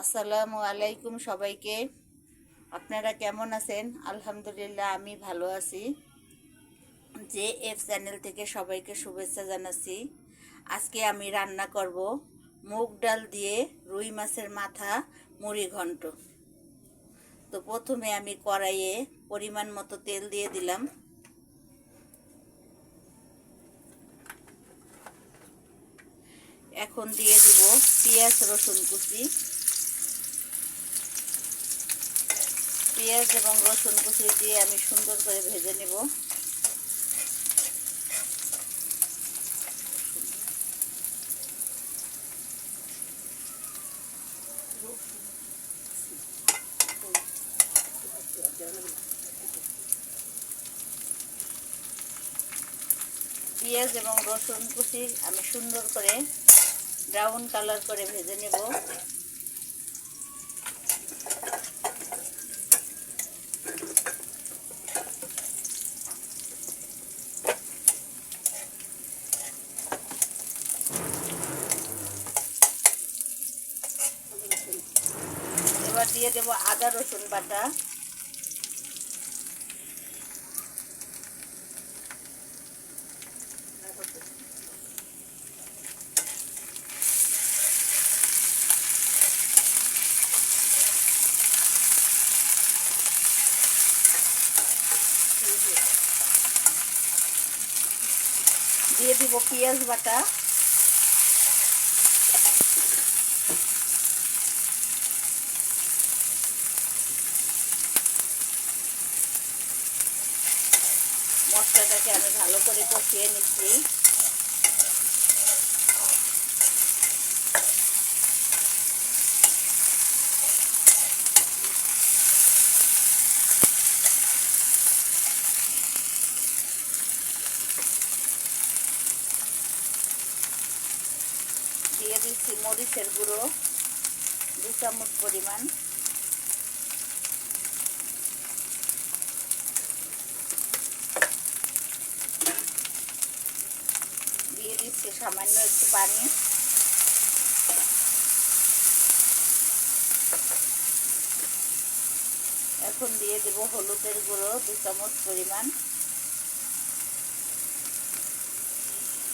আসসালামু আলাইকুম সবাইকে। আপনারা কেমন আছেন? আলহামদুলিল্লাহ, আমি ভালো আছি। যে এফ চ্যানেল থেকে সবাইকে শুভেচ্ছা জানাচ্ছি। আজকে আমি রান্না করব মুগ ডাল দিয়ে রুই মাছের মাথা, মুড়ি ঘন্ট। তো প্রথমে আমি কড়াইয়ে পরিমাণ মতো তেল দিয়ে দিলাম। এখন দিয়ে দিব পেঁয়াজ রসুন কুচি। পেঁয়াজ এবং রসুন কুচি দিয়ে আমি সুন্দর করে ভেজে নেব। পেঁয়াজ এবং রসুন কুচি আমি সুন্দর করে ব্রাউন কালার করে ভেজে নেব এবার দিয়ে দেব আদা রসুন বাটা। দিয়ে দিব পেঁয়াজ বাটা। মশলাটাকে আমি ভালো করে কষিয়ে নিচ্ছি। দিয়ে দিচ্ছি মরিচের গুঁড়ো দু চামচ পরিমাণ। দিচ্ছি সামান্য একটু পানি। এখন দিয়ে দেব হলুদের গুঁড়ো, দু চামচ পরিমাণ।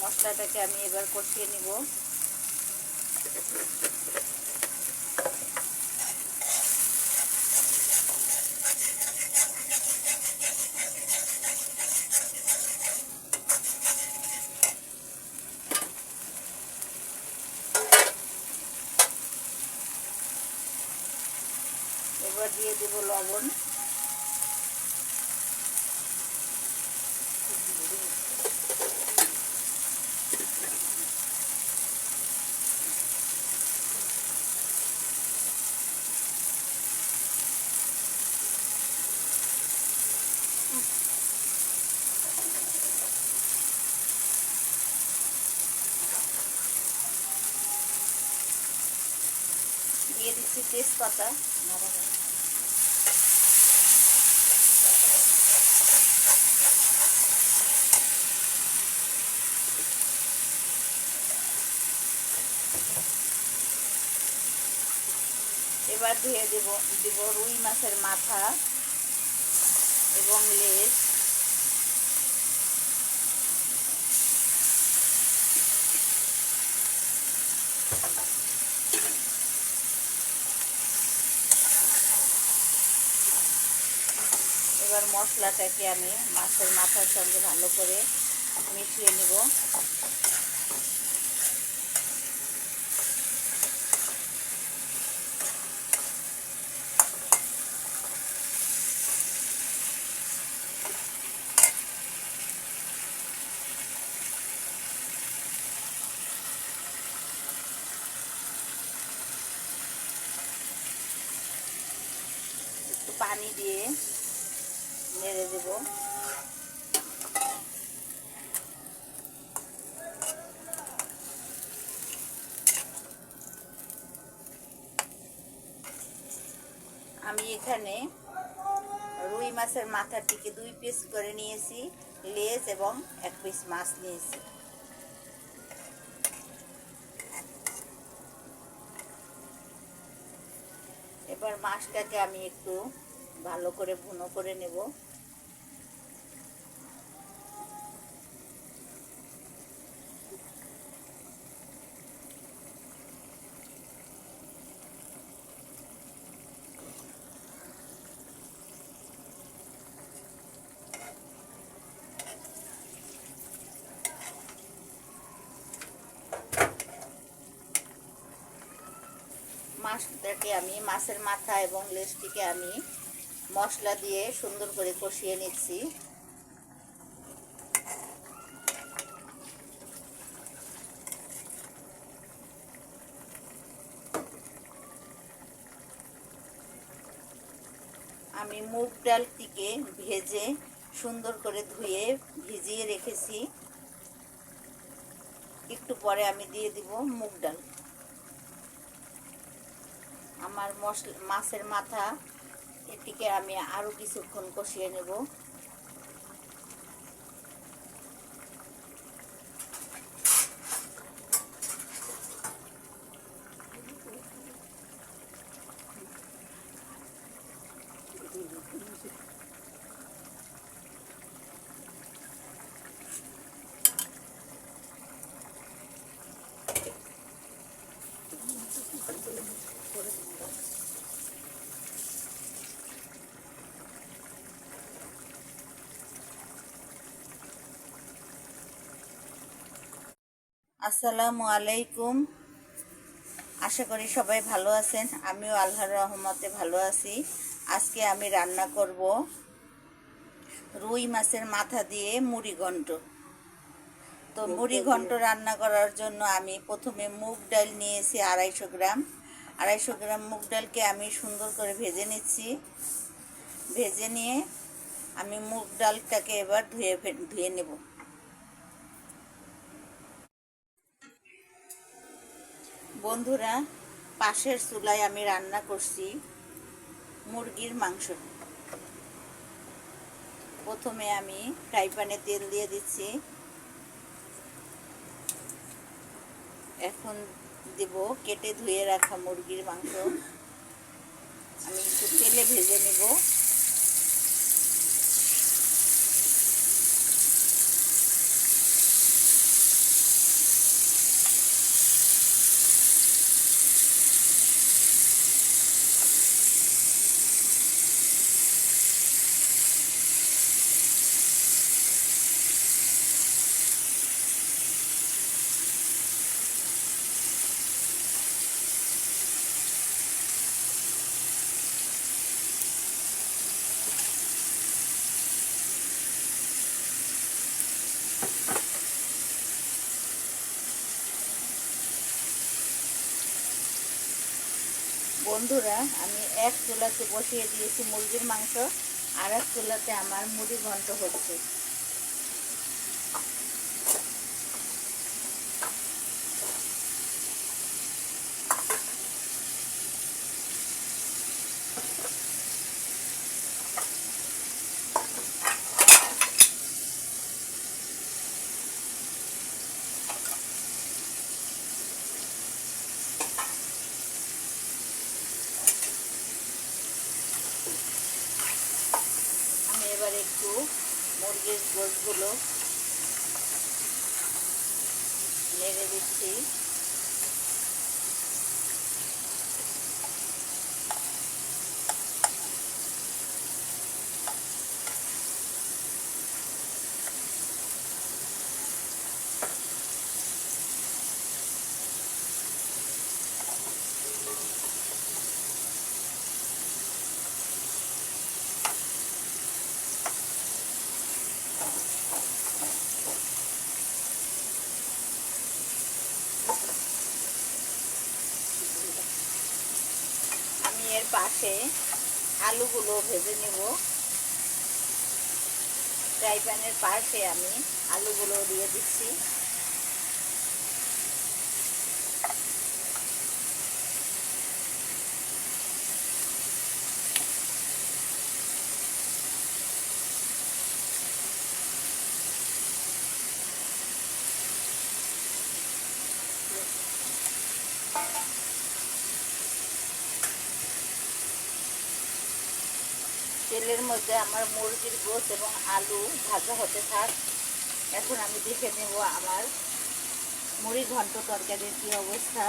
মশলাটাকে আমি এবার কষিয়ে নিব। এবার দিয়ে দেব লবণ। দিয়ে দিচ্ছি তেজপাতা। এবার ধুয়ে দেব দেব রুই মাছের মাথা এবং লেজ। এবার মশলাটাকে আমি মাছের মাথার সঙ্গে ভালো করে মিশিয়ে নেব একটু পানি দিয়ে নেড়ে দেব। আমি এখানে রুই মাছের মাথাটিকে দুই পিস করে নিয়েছি, লেজ এবং এক পিস মাছ নিয়েছি। এবার মাছটাকে আমি একটু ভালো করে ভুনো করে নেব। মাছটাকে আমি মাছের মাথা এবং লেজটিকে আমি মশলা দিয়ে সুন্দর করে কষিয়ে নিচ্ছি। আমি মুগ ডালটিকে ভেজে সুন্দর করে ধুয়ে ভিজিয়ে রেখেছি। একটু পরে আমি দিয়ে দিব মুগ ডাল। আমার মশলা মাছের মাথা এটিকে আমি আরও কিছুক্ষণ কষিয়ে নেব। আসসালামু আলাইকুম। আশা করি সবাই ভালো আছেন। আমিও আল্লাহর রহমতে ভালো আছি। আজকে আমি রান্না করব রুই মাছের মাথা দিয়ে মুড়ি ঘন্ট। তো মুড়ি ঘন্ট রান্না করার জন্য আমি প্রথমে মুগ ডাল নিয়েছি আড়াইশো গ্রাম। আড়াইশো গ্রাম মুগ ডালকে আমি সুন্দর করে ভেজে নিচ্ছি। ভেজে নিয়ে আমি মুগ ডালটাকে এবার ধুয়ে ধুয়ে নেব। বন্ধুরা, পাশের চুলায় আমি রান্না করছি মুরগির মাংস। প্রথমে আমি ফ্রাই প্যানে তেল দিয়ে দিচ্ছি। এখন দেব কেটে ধুয়ে রাখা মুরগির মাংস। আমি একটু তেলে ভেজে নেব। বন্ধুরা, আমি এক চুলাতে বসিয়ে দিয়েছি মুরগির মাংস আর এক চুলাতে আমার মুড়ি ঘন্ট হচ্ছে আমি এবার একটু মুরগির গোশগুলো নেড়ে দিচ্ছি আমি এর পাশে আলুগুলো ভেজে নেব। ফ্রাই প্যানের পাশে আমি আলুগুলো দিয়ে দিচ্ছি। মধ্যে আমার মুরগির গোস এবং আলু ভাজা হতে থাক। এখন আমি দেখে নেব আমার মুড়ি ঘন্ট তরকারির কী অবস্থা।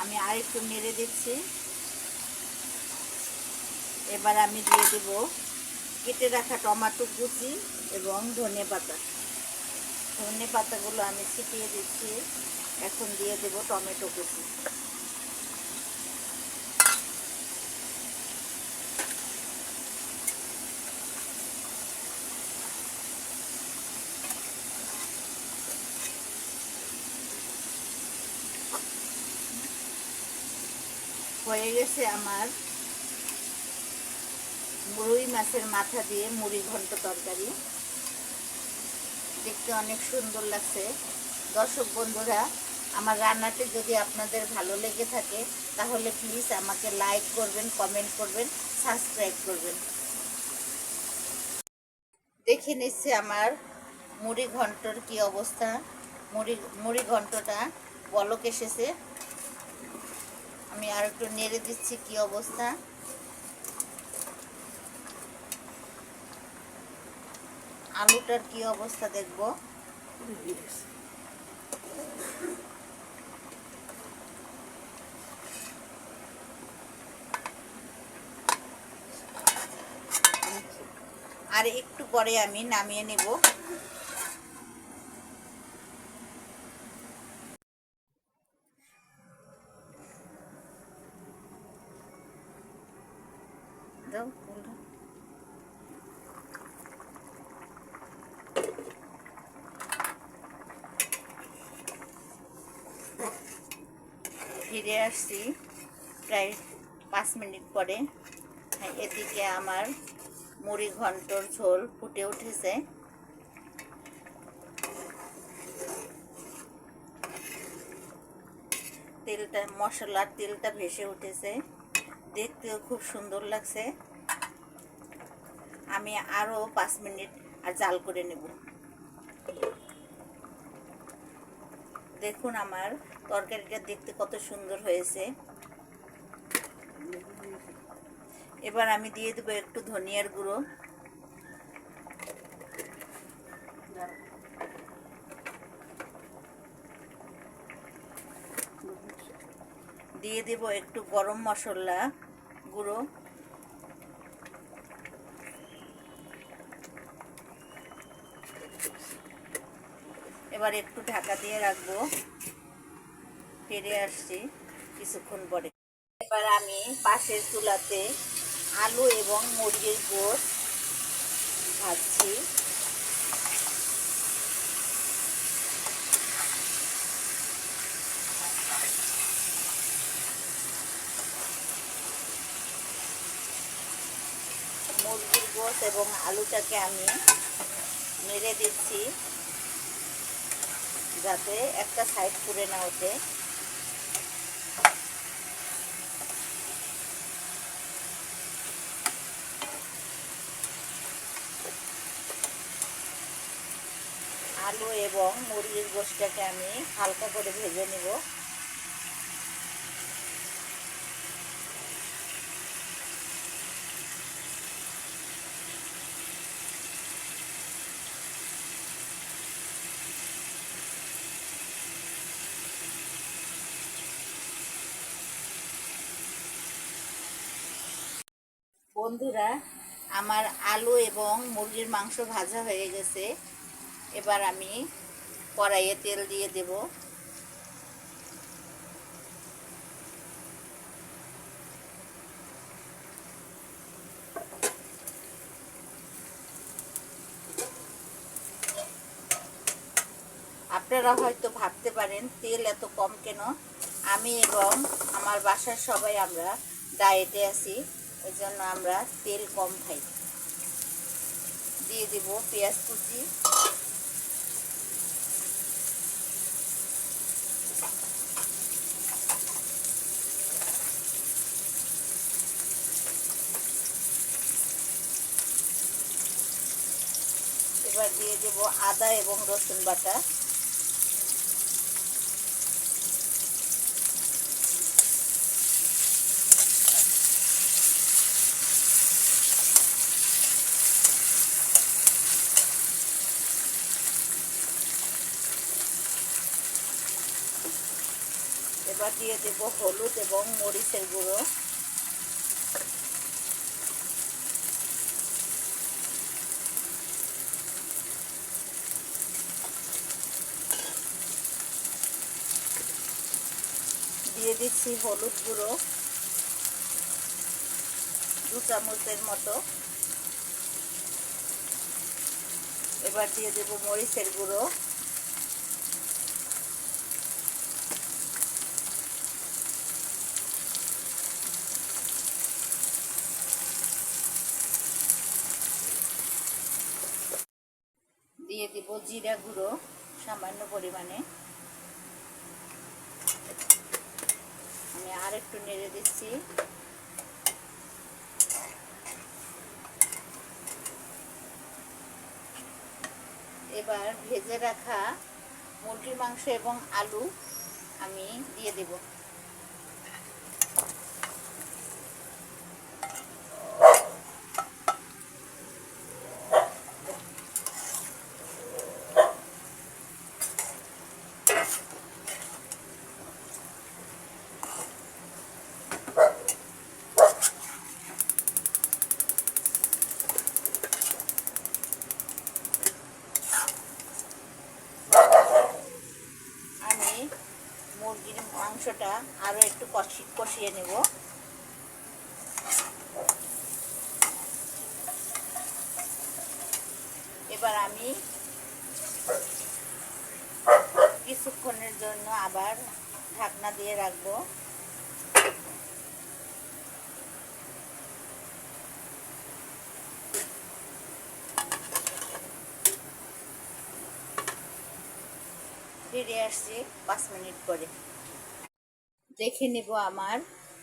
আমি আরেকটু নেড়ে দিচ্ছি। এবার আমি দিয়ে দেব কেটে রাখা টমাটো কুচি এবং ধনে পাতা। ধনে পাতাগুলো আমি ছিটিয়ে দিচ্ছি। এখন দিয়ে দেব টমেটো কুচি। হয়ে গেছে আমার। রুই মাছের মাথা দিয়ে মুড়ি ঘন্ট তরকারি। দেখতে অনেক সুন্দর লাগছে। দর্শক বন্ধুরা, আমার রান্নাটি যদি আপনাদের ভালো লেগে থাকে, তাহলে প্লিজ আমাকে লাইক করবেন কমেন্ট করবেন সাবস্ক্রাইব করবেন। দেখে নিচ্ছে আমার মুড়ি ঘন্টর কি অবস্থা। মুড়ি মুড়ি ঘন্টটা বলক এসেছে। আমি আর একটু নেড়ে দিচ্ছি কি অবস্থা। আলুটার কি অবস্থা দেখব। আর একটু পরে আমি নামিয়ে নেব। ফিরে আসছি প্রায় পাঁচ মিনিট পরে। হ্যাঁ, এদিকে আমার মুড়ি ঘন্টর ঝোল ফুটে উঠেছে। তেলটা মশলার তেলটা ভেসে উঠেছে। দেখতেও খুব সুন্দর লাগছে। আমি আরও পাঁচ মিনিট আর জাল করে নেব। দেখুন আমার তরকারিটা দেখতে কত সুন্দর হয়েছে। এবার আমি দিয়ে দেবো একটু ধনিয়ার গুঁড়ো। দিয়ে দেব একটু গরম মশলা গুঁড়ো। এবার একটু ঢাকা দিয়ে রাখব। ফিরে আসছি কিছুক্ষণ পরে। এবার আমি পাশের চুলাতে আলু এবং মুরগির গোস ভাজছি। মুরগির গোস এবং আলুটাকে আমি মেরে দিচ্ছি। যাতে একটা সাইড পুড়ে না ওঠে। আলু এবং মুরগির গোষ্ঠটাকে আমি হালকা করে ভেজে নেব। বন্ধুরা, আমার আলু এবং মুরগির মাংস ভাজা হয়ে গেছে। এবার আমি কড়াইয়ে তেল দিয়ে দেব। আপনারা হয়তো ভাবতে পারেন, তেল এত কম কেন? আমি এবং আমার বাসার সবাই আমরা ডায়েটে আছি। ওই জন্য আমরা তেল কম খাই। দিয়ে দেব পেঁয়াজ কুচি। এবার দিয়ে দেব আদা এবং রসুন বাটা। দিয়ে দেব হলুদ এবং মরিচের গুঁড়ো। দিয়ে দিচ্ছি হলুদ গুঁড়ো। দু চামচের মতো। এবার দিয়ে দেব মরিচের গুঁড়ো দিয়ে দিব জিরা গুঁড়ো সামান্য পরিমাণে। আমি আর একটু নেড়ে দিচ্ছি। এবার ভেজে রাখা মুরগির মাংস এবং আলু আমি দিয়ে দেব আমি মুরগির মাংসটা আরও একটু কষি, কষিয়ে নেব। এবার আমি কিছুক্ষণের জন্য আবার ঢাকনা দিয়ে রাখব। ফিরে আসছি পাঁচ মিনিট পরে। দেখে নেব আমার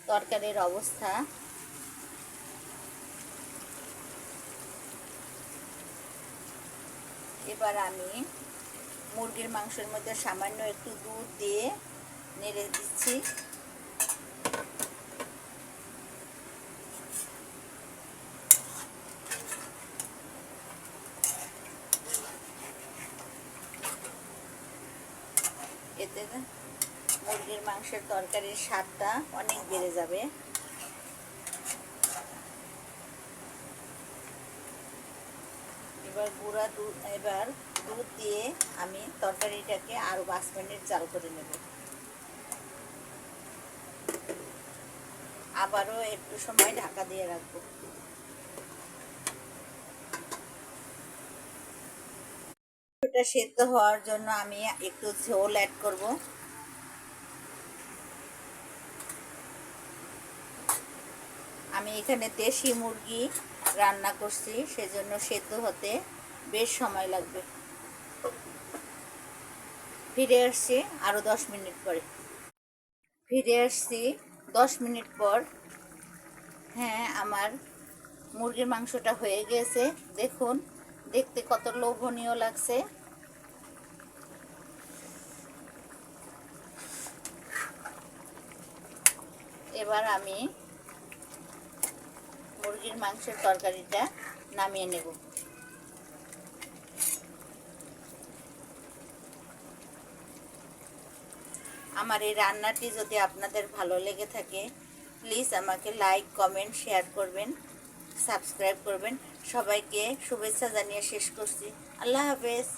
তরকারির অবস্থা। এবার আমি মুরগির মাংসের মধ্যে সামান্য একটু দুধ দিয়ে নেড়ে দিচ্ছি এতে মুরগির মাংসের তরকারির স্বাদটা অনেক বেড়ে যাবে। এবার গুঁড়া দুধ, এবার দুধ দিয়ে আমি তরকারিটাকে আরও পাঁচ মিনিট জাল করে নেব। আবারও একটু সময় ঢাকা দিয়ে রাখব। সেদ্ধ হওয়ার জন্য আমি একটু ঝোল অ্যাড করব আমি এখানে দেশি মুরগি রান্না করছি, সেজন্য সেদ্ধ হতে বেশ সময় লাগবে। ফিরে আসছি আরও দশ মিনিট পরে। ফিরে আসছি দশ মিনিট পর। হ্যাঁ আমার মুরগির মাংসটা হয়ে গেছে। দেখুন, দেখতে কত লোভনীয় লাগছে। এবার আমি মুরগির মাংসের তরকারিটা নামিয়ে নেব। আমার এই রান্নাটি যদি আপনাদের ভালো লেগে থাকে প্লিজ আমাকে লাইক কমেন্ট শেয়ার করবেন সাবস্ক্রাইব করবেন। সবাইকে শুভেচ্ছা জানিয়ে শেষ করছি। আল্লাহ হাফেজ।